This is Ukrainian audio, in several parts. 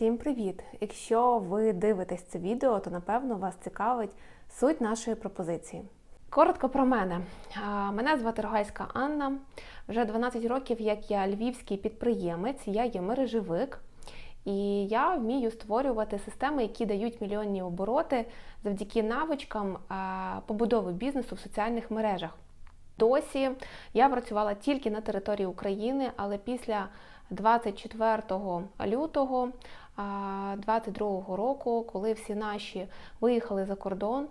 Всім привіт! Якщо ви дивитесь це відео, то напевно вас цікавить суть нашої пропозиції. Коротко про мене. Мене звати Рогайська Анна. Вже 12 років, як я львівський підприємець, я є мережевик. І я вмію створювати системи, які дають мільйонні обороти завдяки навичкам побудови бізнесу в соціальних мережах. Досі я працювала тільки на території України, але після 24 лютого 2022 року, коли всі наші виїхали за кордон,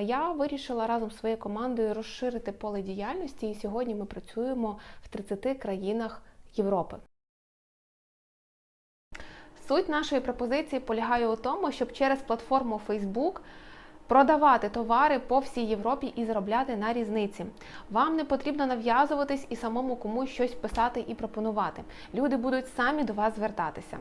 я вирішила разом з своєю командою розширити поле діяльності, і сьогодні ми працюємо в 30 країнах Європи. Суть нашої пропозиції полягає у тому, щоб через платформу Facebook продавати товари по всій Європі і заробляти на різниці. Вам не потрібно нав'язуватись і самому комусь щось писати і пропонувати. Люди будуть самі до вас звертатися.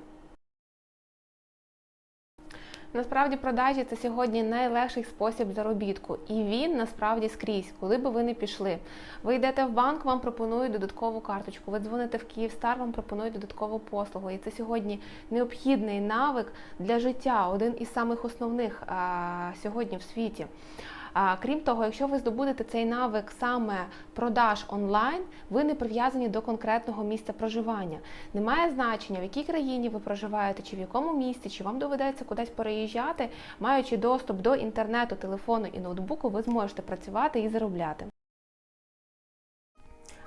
Насправді продажі це сьогодні найлегший спосіб заробітку, і він насправді скрізь, коли би ви не пішли. Ви йдете в банк, вам пропонують додаткову карточку. Ви дзвоните в Київстар, вам пропонують додаткову послугу. І це сьогодні необхідний навик для життя, один із самих основних а, сьогодні в світі. Крім того, якщо ви здобудете цей навик саме продаж онлайн, ви не прив'язані до конкретного місця проживання. Немає значення, в якій країні ви проживаєте, чи в якому місті, чи вам доведеться кудись переїжджати, маючи доступ до інтернету, телефону і ноутбуку, ви зможете працювати і заробляти.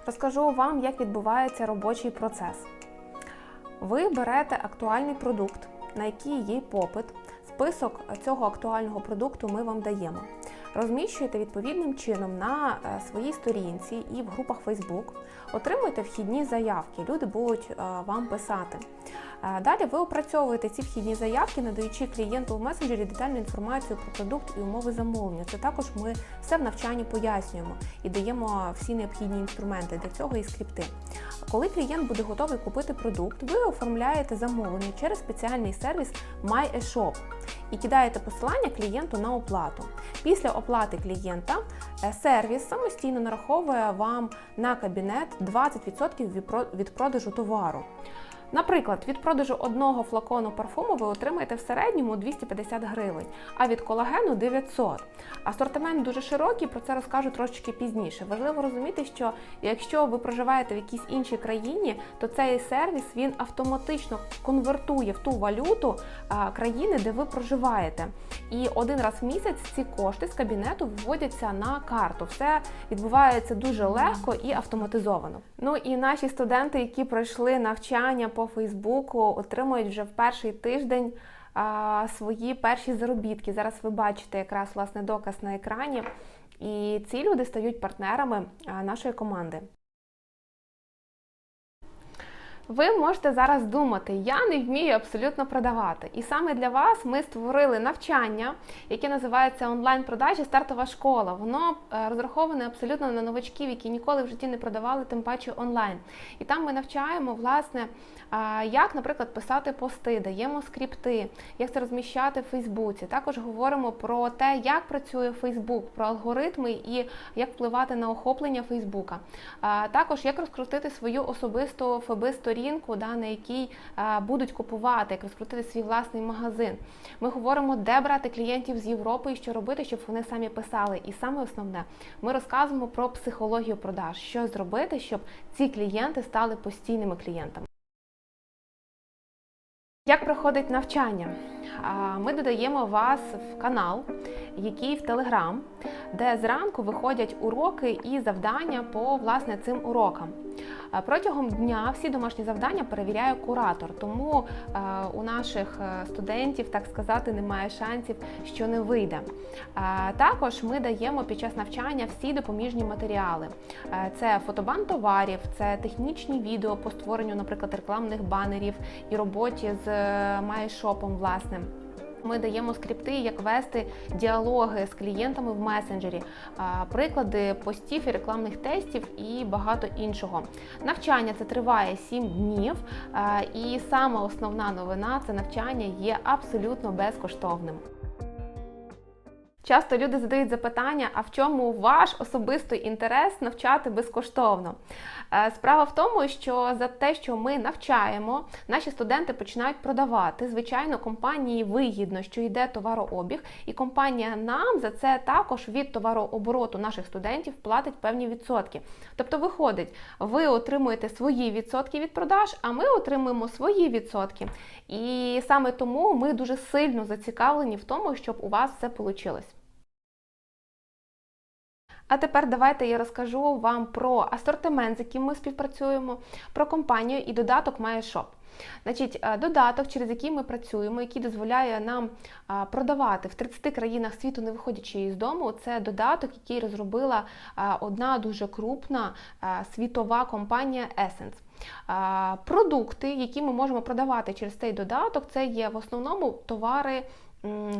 Розкажу вам, як відбувається робочий процес. Ви берете актуальний продукт, на який є попит. Список цього актуального продукту ми вам даємо. Розміщуєте відповідним чином на е, своїй сторінці і в групах Facebook. Отримуєте вхідні заявки, люди будуть е, вам писати. Е, Далі ви опрацьовуєте ці вхідні заявки, надаючи клієнту в месенджері детальну інформацію про продукт і умови замовлення. Це також ми все в навчанні пояснюємо і даємо всі необхідні інструменти для цього і скрипти. Коли клієнт буде готовий купити продукт, ви оформляєте замовлення через спеціальний сервіс MyEshop і кидаєте посилання клієнту на оплату. Після оплати клієнта е, сервіс самостійно нараховує вам на кабінет 20% від продажу товару. Наприклад, від продажу одного флакону парфуму ви отримаєте в середньому 250 гривень, а від колагену 900. Асортимент дуже широкий, про це розкажу трошечки пізніше. Важливо розуміти, що якщо ви проживаєте в якійсь іншій країні, то цей сервіс він автоматично конвертує в ту валюту країни, де ви проживаєте. І один раз в місяць ці кошти з кабінету виводяться на карту. Все відбувається дуже легко і автоматизовано. Ну і наші студенти, які пройшли навчання по Фейсбуку, отримують вже в перший тиждень а, свої перші заробітки. Зараз ви бачите якраз власне доказ на екрані. І ці люди стають партнерами нашої команди. Ви можете зараз думати, я не вмію абсолютно продавати. І саме для вас ми створили навчання, яке називається онлайн-продажі стартова школа. Воно е, розраховане абсолютно на новачків, які ніколи в житті не продавали, тим паче онлайн. І там ми навчаємо, власне, як, наприклад, писати пости, даємо скрипти, як це розміщати в Фейсбуці. Також говоримо про те, як працює Фейсбук, про алгоритми і як впливати на охоплення Фейсбука. А, Також як розкрутити свою особисту ФБ-сторінку, да, на якій а, будуть купувати, як розкрутити свій власний магазин. Ми говоримо, де брати клієнтів з Європи і що робити, щоб вони самі писали. І саме основне, ми розказуємо про психологію продаж, що зробити, щоб ці клієнти стали постійними клієнтами. Як проходить навчання? Ми додаємо вас в канал, який в Телеграм, де зранку виходять уроки і завдання по власне цим урокам. А Протягом дня всі домашні завдання перевіряє куратор, тому е, у наших е, студентів, так сказати, немає шансів, що не вийде. Е, Також ми даємо під час навчання всі допоміжні матеріали. Е, Це фотобан товарів, це технічні відео по створенню, наприклад, рекламних банерів і роботі з е, MyShop, власне. Ми даємо скрипти, як вести діалоги з клієнтами в месенджері, приклади постів і рекламних тестів і багато іншого. Навчання це триває 7 днів, і саме основна новина це навчання є абсолютно безкоштовним. Часто люди задають запитання, а в чому ваш особистий інтерес навчати безкоштовно? Е, Справа в тому, що за те, що ми навчаємо, наші студенти починають продавати. Звичайно, компанії вигідно, що йде товарообіг, і компанія нам за це також від товарообороту наших студентів платить певні відсотки. Тобто, виходить, ви отримуєте свої відсотки від продаж, а ми отримуємо свої відсотки. І саме тому ми дуже сильно зацікавлені в тому, щоб у вас все вийшло. А тепер давайте я розкажу вам про асортимент, з яким ми співпрацюємо, про компанію і додаток MyShop. Значить, е, додаток, через який ми працюємо, який дозволяє нам продавати в 30 країнах світу, не виходячи із дому, це додаток, який розробила одна дуже крупна світова компанія Essence. Продукти, які ми можемо продавати через цей додаток, це є в основному товари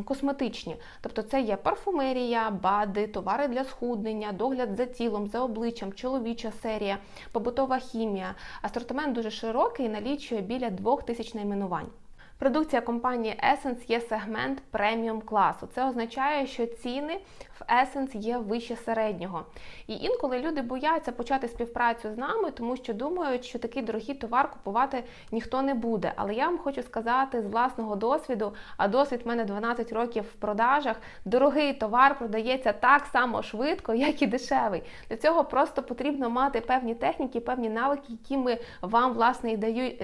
косметичні. Тобто це є парфумерія, бади, товари для схуднення, догляд за тілом, за обличчям, чоловіча серія, побутова хімія. Асортимент дуже широкий, налічує біля двох тисяч найменувань. Продукція компанії Essence є сегмент преміум класу. Це означає, що ціни в Essence є вище середнього. І інколи люди бояться почати співпрацю з нами, тому що думають, що такий дорогий товар купувати ніхто не буде. Але я вам хочу сказати з власного досвіду, а досвід в мене 12 років в продажах. Дорогий товар продається так само швидко, як і дешевий. Для цього просто потрібно мати певні техніки, певні навики, які ми вам власне і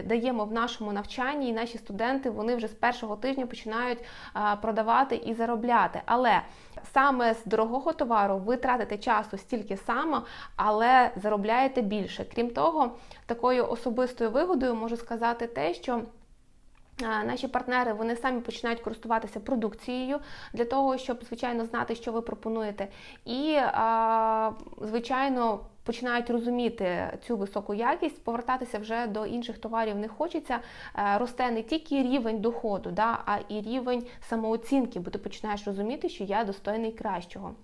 даємо в нашому навчанні, і наші студенти вони вже з першого тижня починають продавати і заробляти. Але саме з дорогого товару ви тратите часу стільки само, але заробляєте більше. Крім того, такою особистою вигодою можу сказати те, що. Наші партнери вони самі починають користуватися продукцією для того, щоб звичайно знати, що ви пропонуєте, і звичайно починають розуміти цю високу якість, повертатися вже до інших товарів не хочеться. Е, Росте не тільки рівень доходу, да, а і рівень самооцінки, бо ти починаєш розуміти, що я достойний кращого.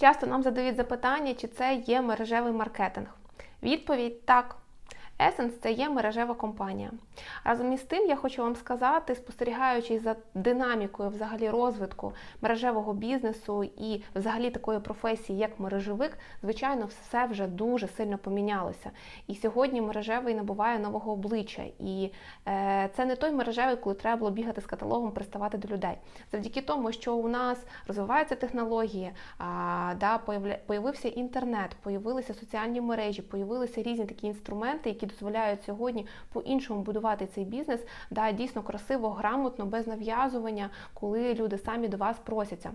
Часто нам задають запитання, чи це є мережевий маркетинг. Відповідь так. Essence – це є мережева компанія. Разом із тим, я хочу вам сказати, спостерігаючи за динамікою взагалі розвитку мережевого бізнесу і взагалі такої професії, як мережевик, звичайно, все вже дуже сильно помінялося. І сьогодні мережевий набуває нового обличчя. І е, це не той мережевий, коли треба було бігати з каталогом, приставати до людей. Завдяки тому, що у нас розвиваються технології, а, да, появився інтернет, появилися соціальні мережі, появилися різні такі інструменти, які дозволяють сьогодні по-іншому будувати цей бізнес, да, дійсно красиво, грамотно, без нав'язування, коли люди самі до вас просяться.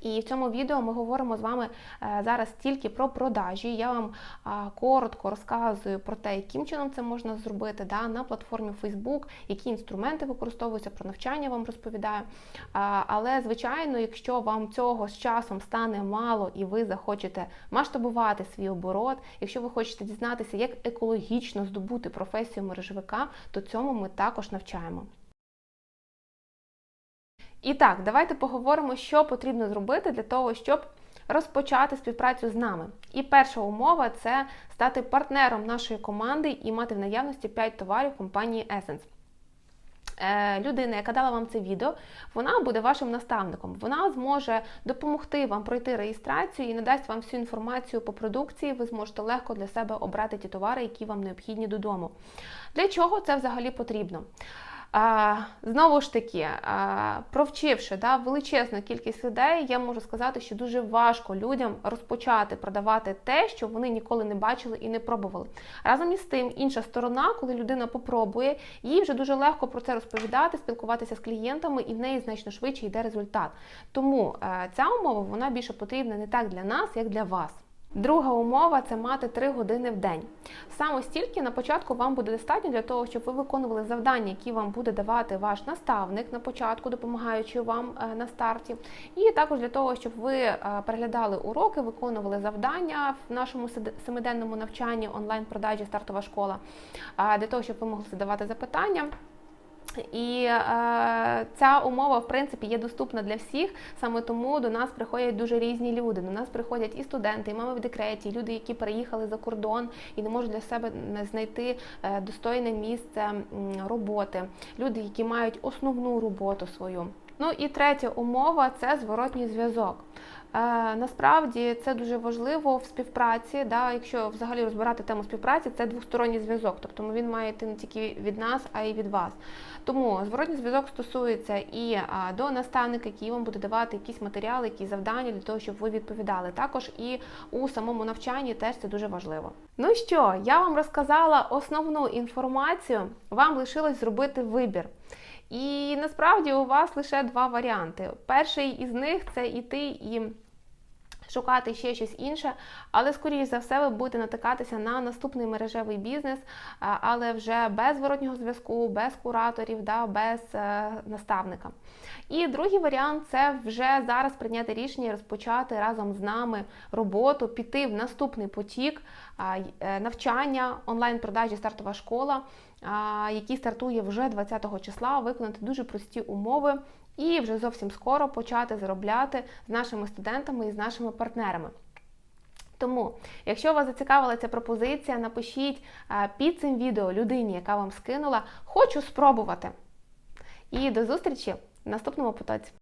І в цьому відео ми говоримо з вами е, зараз тільки про продажі. Я вам коротко розказую про те, яким чином це можна зробити да, на платформі Facebook, які інструменти використовуються, про навчання вам розповідаю. Але, звичайно, якщо вам цього з часом стане мало і ви захочете масштабувати свій оборот, якщо ви хочете дізнатися, як екологічно здобути професію мережевика, то цьому ми також навчаємо. І так, давайте поговоримо, що потрібно зробити для того, щоб розпочати співпрацю з нами. І перша умова це стати партнером нашої команди і мати в наявності 5 товарів компанії Essence. Е, Людина, яка дала вам це відео, вона буде вашим наставником. Вона зможе допомогти вам пройти реєстрацію і надасть вам всю інформацію по продукції. Ви зможете легко для себе обрати ті товари, які вам необхідні додому. Для чого це взагалі потрібно? Знову ж таки, провчивши да, величезну кількість людей, я можу сказати, що дуже важко людям розпочати продавати те, що вони ніколи не бачили і не пробували. Разом із тим, інша сторона, коли людина попробує, їй вже дуже легко про це розповідати, спілкуватися з клієнтами, і в неї значно швидше йде результат. Тому е, ця умова вона більше потрібна не так для нас, як для вас. Друга умова це мати 3 години в день. Саме стільки на початку вам буде достатньо для того, щоб ви виконували завдання, які вам буде давати ваш наставник на початку, допомагаючи вам е, на старті. І також для того, щоб ви е, переглядали уроки, виконували завдання в нашому семиденному навчанні онлайн-продажі стартова школа, для того, щоб ви могли задавати запитання. І е, ця умова, в принципі, є доступна для всіх. Саме тому до нас приходять дуже різні люди. До нас приходять і студенти, і мами в декреті, і люди, які переїхали за кордон і не можуть для себе знайти е, достойне місце роботи. Люди, які мають основну роботу свою. Ну і третя умова це зворотній зв'язок. Е, насправді це дуже важливо в співпраці. Да, якщо взагалі розбирати тему співпраці, це двосторонній зв'язок. Тобто він має йти не тільки від нас, а й від вас. Тому зворотній зв'язок стосується і до наставника, який вам буде давати якісь матеріали, якісь завдання для того, щоб ви відповідали. Також і у самому навчанні теж це дуже важливо. Ну що, я вам розказала основну інформацію. Вам лишилось зробити вибір. І насправді у вас лише два варіанти. Перший із них це іти і шукати ще щось інше, але скоріш за все ви будете натикатися на наступний мережевий бізнес, але вже без зворотнього зв'язку, без кураторів, да, без е, наставника. І другий варіант це вже зараз прийняти рішення розпочати разом з нами роботу, піти в наступний потік навчання, онлайн-продажі стартова школа, який стартує вже 20 числа, виконати дуже прості умови і вже зовсім скоро почати заробляти з нашими студентами і з нашими партнерами. Тому, якщо вас зацікавила ця пропозиція, напишіть е, під цим відео людині, яка вам скинула, хочу спробувати. І до зустрічі в наступному потоці.